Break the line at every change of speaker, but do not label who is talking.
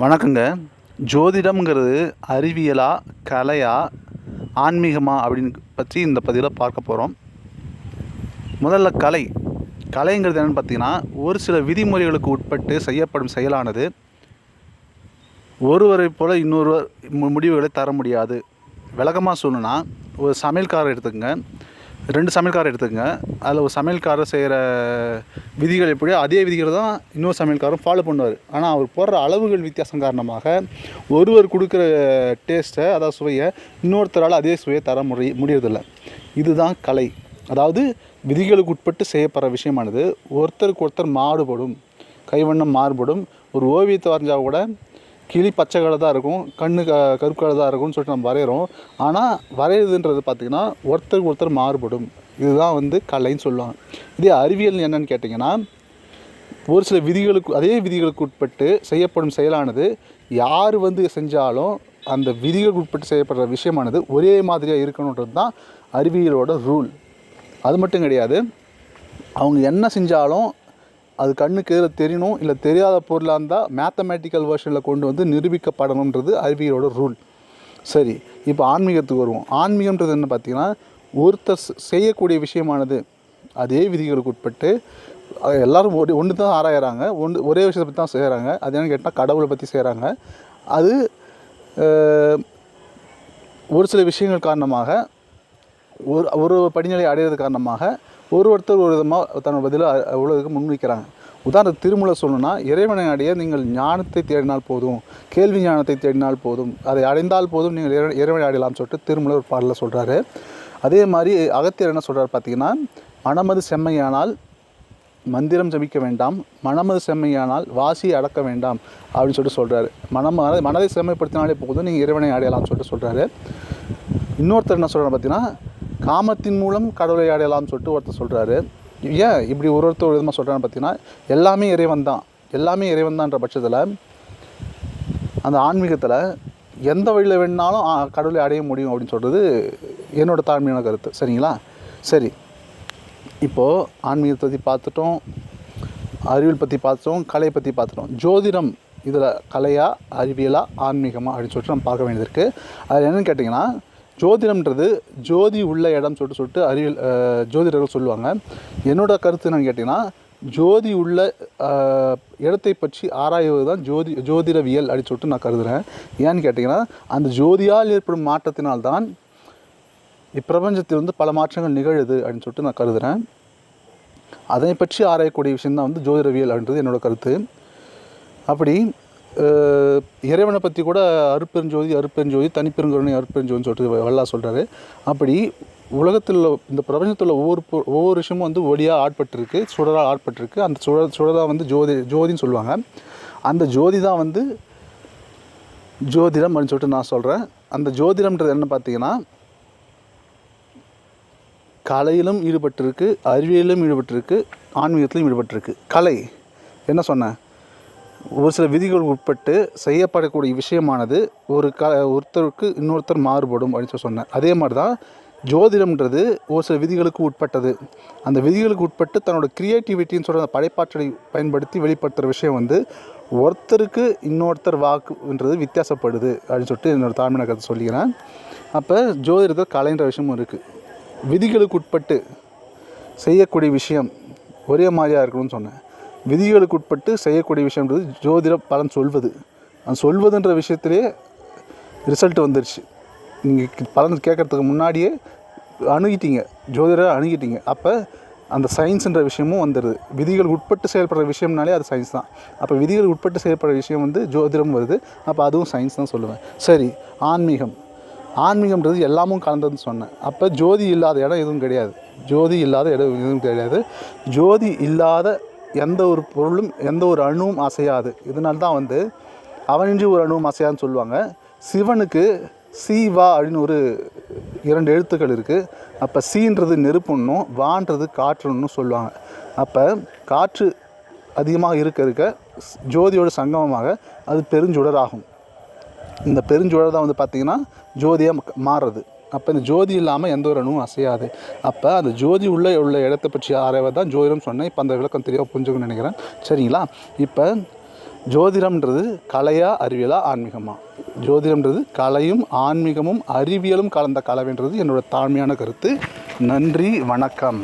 வணக்கங்க. ஜோதிடம்ங்கிறது அறிவியலா கலையா ஆன்மீகமா அப்படின்னு பற்றி இந்த பதிவில் பார்க்க போகிறோம் முதல்ல கலை. கலைங்கிறது என்னென்னு பார்த்தீங்கன்னா ஒரு சில விதிமுறைகளுக்கு உட்பட்டு செய்யப்படும் செயலானது. ஒருவரை போல் இன்னொருவர் முடிவுகளை தர முடியாது. விளக்கமாக சொல்லணும்னா ஒரு சமையல்காரர் எடுத்துக்கங்க. ரெண்டு சமையல்காரர் எடுத்துக்கங்க. அதில் ஒரு சமையல்காரர் செய்கிற விதிகள் எப்படியோ அதே விதிகளை தான் இன்னொரு சமையல்காரரும் ஃபாலோ பண்ணுவார். ஆனால் அவர் போடுற அளவுகள் வித்தியாசம் காரணமாக ஒருவர் கொடுக்குற டேஸ்ட்டை அதாவது சுவையை இன்னொருத்தரால் அதே சுவையை தர முடி முடியறதில்ல. இதுதான் கலை. அதாவது விதிகளுக்கு உட்பட்டு செய்யப்படுற விஷயமானது ஒருத்தருக்கு ஒருத்தர் மாறுபடும் கைவண்ணம் மாறுபடும் ஒரு ஓவியத்தை வரைஞ்சால் கூட கிளி பச்சை கலர் தான் இருக்கும் கண்ணு க கருப்பு கலர் தான் இருக்கும்னு சொல்லிட்டு நம்ம வரைகிறோம் ஆனால் வரைகிறதுன்றது பார்த்திங்கன்னா ஒருத்தருக்கு ஒருத்தர் மாறுபடும். இதுதான் வந்து கலைன்னு சொல்லுவாங்க. இதே அறிவியல் என்னன்னு கேட்டிங்கன்னா ஒரு சில விதிகளுக்கு அதே விதிகளுக்கு உட்பட்டு செய்யப்படும் செயலானது யார் வந்து செஞ்சாலும் அந்த விதிகளுக்கு உட்பட்டு செய்யப்படுற விஷயமானது ஒரே மாதிரியாக இருக்கணுன்றது தான் அறிவியலோட ரூல். அது மட்டும் கிடையாது. அவங்க என்ன செஞ்சாலும் அது கண்ணுக்கு எதில் தெரியணும் இல்லை தெரியாத பொருளாக இருந்தால் மேத்தமேட்டிக்கல் வேர்ஷனில் கொண்டு வந்து நிரூபிக்கப்படணுன்றது அறிவியலோட ரூல் சரி இப்போ ஆன்மீகத்துக்கு வருவோம். ஆன்மீகம்ன்றது என்ன பார்த்தீங்கன்னா ஒருத்தர் செய்யக்கூடிய விஷயமானது. அதே விதிகளுக்கு உட்பட்டு எல்லோரும் எல்லாரும் ஒன்று ஒன்று தான் ஆராயறாங்க. ஒன்று ஒரே விஷயத்தை பற்றி தான் செய்கிறாங்க அது என்னன்னு கேட்டால் கடவுளை பற்றி செய்கிறாங்க அது ஒரு சில விஷயங்கள் காரணமாக ஒரு ஒரு படிநிலை அடைகிறது காரணமாக ஒரு ஒருத்தர் ஒரு விதமாக தன்னோட பதிலாக உலகத்துக்கு உலகுக்கு முன்வைக்கிறாங்க. உதாரணத்துக்கு திருமூல சொல்லணும்னா இறைவனை அடைய நீங்கள் ஞானத்தை தேடினால் போதும் கேள்வி ஞானத்தை தேடினால் போதும் அதை அடைந்தால் போதும் நீங்கள் இறை இறைவனை அடையலாம்னு சொல்லிட்டு திருமூலர் ஒரு பாடலில் சொல்கிறாரு அதே மாதிரி அகத்தியர் என்ன சொல்கிறார் பார்த்தீங்கன்னா மனமது செம்மையானால் மந்திரம் ஜபிக்க வேண்டாம் மனமது செம்மையானால் வாசியை அடக்க வேண்டாம் அப்படின்னு சொல்லிட்டு சொல்கிறாரு மனம் மனதை மனதை செம்மைப்படுத்தினாலே போதும் நீங்கள் இறைவனை அடையலாம்னு சொல்லிட்டு சொல்கிறாரு இன்னொருத்தர் என்ன சொல்கிறார் பார்த்தீங்கன்னா காமத்தின் மூலம் கடவுளை அடையலாம்னு சொல்லிட்டு ஒருத்தர் சொல்கிறாரு ஏன் இப்படி ஒரு ஒருத்தர் ஒரு விதமாக சொல்கிறான்னு பார்த்தீங்கன்னா எல்லாமே இறைவன் தான். எல்லாமே இறைவன் தான்ற பட்சத்தில் அந்த ஆன்மீகத்தில் எந்த வழியில் வேணுனாலும் கடவுளை அடைய முடியும் அப்படின்னு சொல்கிறது என்னோட தாழ்மையான கருத்து. சரிங்களா? சரி. இப்போது ஆன்மீகத்தை பற்றி பார்த்துட்டோம் அறிவியல் பற்றி பார்த்துட்டோம் கலை பற்றி பார்த்துட்டோம். ஜோதிடம் இதில் கலையாக அறிவியலாக ஆன்மீகமாக அப்படின்னு சொல்லிட்டு நம்ம பார்க்க வேண்டியது இருக்குது அது என்னென்னு கேட்டிங்கன்னா ஜோதிடம்ன்றது ஜோதி உள்ள இடம் சொல்லிட்டு சொல்லிட்டு அறிவியல் ஜோதிடர்கள் சொல்லுவாங்க. என்னோட கருத்து என்னென்னு கேட்டிங்கன்னா ஜோதி உள்ள இடத்தை பற்றி ஆராய்வது தான் ஜோதி ஜோதிடவியல் அப்படின்னு சொல்லிட்டு நான் கருதுகிறேன் ஏன்னு கேட்டிங்கன்னா அந்த ஜோதியால் ஏற்படும் மாற்றத்தினால்தான் இப்பிரபஞ்சத்தில் வந்து பல மாற்றங்கள் நிகழுது அப்படின்னு சொல்லிட்டு நான் கருதுகிறேன் அதை பற்றி ஆராயக்கூடிய விஷயம்தான் வந்து ஜோதிடவியல் அப்படின்றது என்னோடய கருத்து. அப்படி இறைவனை பற்றி கூட அருப்பெருஞ்சோதி அருப்பெருஞ்சோதி தனிப்பெருங்கருணை அருப்பெருஞ்சோதின்னு சொல்லிட்டு வல்லா சொல்கிறாரு அப்படி உலகத்தில் உள்ள இந்த பிரபஞ்சத்தில் ஒவ்வொரு ஒவ்வொரு விஷயமும் வந்து ஒடியாக ஆட்பட்டிருக்கு சுடராக ஆட்பட்டிருக்கு. அந்த சுட சுடராக வந்து ஜோதி ஜோதின்னு சொல்லுவாங்க. அந்த ஜோதி தான் வந்து ஜோதிடம் அப்படின்னு சொல்லிட்டு நான் சொல்கிறேன் அந்த ஜோதிடம்ன்றது என்ன பார்த்தீங்கன்னா கலையிலும் ஈடுபட்டிருக்கு அறிவியலிலும் ஈடுபட்டிருக்கு ஆன்மீகத்திலும் ஈடுபட்டிருக்கு. கலை. என்ன சொன்னேன்? ஒரு சில விதிகளுக்கு உட்பட்டு செய்யப்படக்கூடிய விஷயமானது ஒரு க ஒருத்தருக்கு இன்னொருத்தர் மாறுபடும் அப்படின்னு சொல்லி சொன்னேன். அதே மாதிரி தான் ஜோதிடம்ன்றது ஒரு சில விதிகளுக்கு உட்பட்டது. அந்த விதிகளுக்கு உட்பட்டு தன்னோட க்ரியேட்டிவிட்டின்னு சொல்கிற அந்த படைப்பாற்றலை பயன்படுத்தி வெளிப்படுத்துகிற விஷயம் வந்து ஒருத்தருக்கு இன்னொருத்தர் வாக்குன்றது வித்தியாசப்படுது அப்படின்னு சொல்லிட்டு என்னோடய தாழ்மையான கருத்து சொல்லிக்கிறேன். அப்போ ஜோதிடத்தில் கலைன்ற விஷயமும் இருக்குது விதிகளுக்கு உட்பட்டு செய்யக்கூடிய விஷயம் ஒரே மாதிரியாக இருக்கணும்னு சொன்னேன். விதிகளுக்கு உட்பட்டு செய்யக்கூடிய விஷயம்ன்றது ஜோதிட பலன் சொல்வது. அந்த சொல்வதுன்ற விஷயத்திலே ரிசல்ட் வந்துருச்சு. நீங்கள் பலன் கேட்கறதுக்கு முன்னாடியே அணுகிட்டீங்க. ஜோதிடரை அணுகிட்டீங்க. அப்போ அந்த சயின்ஸுன்ற விஷயமும் வந்துடுது விதிகள் உட்பட்டு செயல்படுற விஷயம்னாலே அது சயின்ஸ் தான். அப்போ விதிகள் உட்பட்டு செயல்படுற விஷயம் வந்து ஜோதிடம் வருது. அப்போ அதுவும் சயின்ஸ் தான் சொல்லுவேன். சரி ஆன்மீகம். ஆன்மீகம்ன்றது எல்லாமும் கலந்ததுன்னு சொன்னேன். அப்போ ஜோதி இல்லாத இடம் எதுவும் கிடையாது. ஜோதி இல்லாத இடம் எதுவும் கிடையாது. ஜோதி இல்லாத எந்த ஒரு பொருளும் எந்த ஒரு அணுவும் அசையாது. இதனால தான் வந்து அவனின்றி ஒரு அணுவும் அசையாதுன்னு சொல்லுவாங்க. சிவனுக்கு சீவா அப்படின்னு ஒரு இரண்டு எழுத்துக்கள் இருக்குது அப்போ சீன்றது நெருப்புன்னும் வான்றது காற்றுன்னும் சொல்லுவாங்க. அப்போ காற்று அதிகமாக இருக்க இருக்க ஸ்- ஜோதியோட சங்கமமாக அது பெருஞ்சுடர் ஆகும். இந்த பெருஞ்சுடர் தான் வந்து பார்த்திங்கன்னா ஜோதியாக மாறுறது. அப்போ இந்த ஜோதி இல்லாமல் எந்த ஒரு அணுவும் அசையாது. அப்போ அந்த ஜோதி உள்ளே உள்ள இடத்தை பற்றி ஆராய்வை தான் ஜோதிடம் சொன்னேன். இப்போ அந்த விளக்கம் தெளிவாக புரிஞ்சுக்கணும்னு நினைக்கிறேன். சரிங்களா? இப்போ ஜோதிடம்ன்றது கலையா அறிவியலா ஆன்மீகமா? ஜோதிடம்ன்றது கலையும் ஆன்மீகமும் அறிவியலும் கலந்த கலவைன்றது என்னோட தாழ்மையான கருத்து. நன்றி வணக்கம்.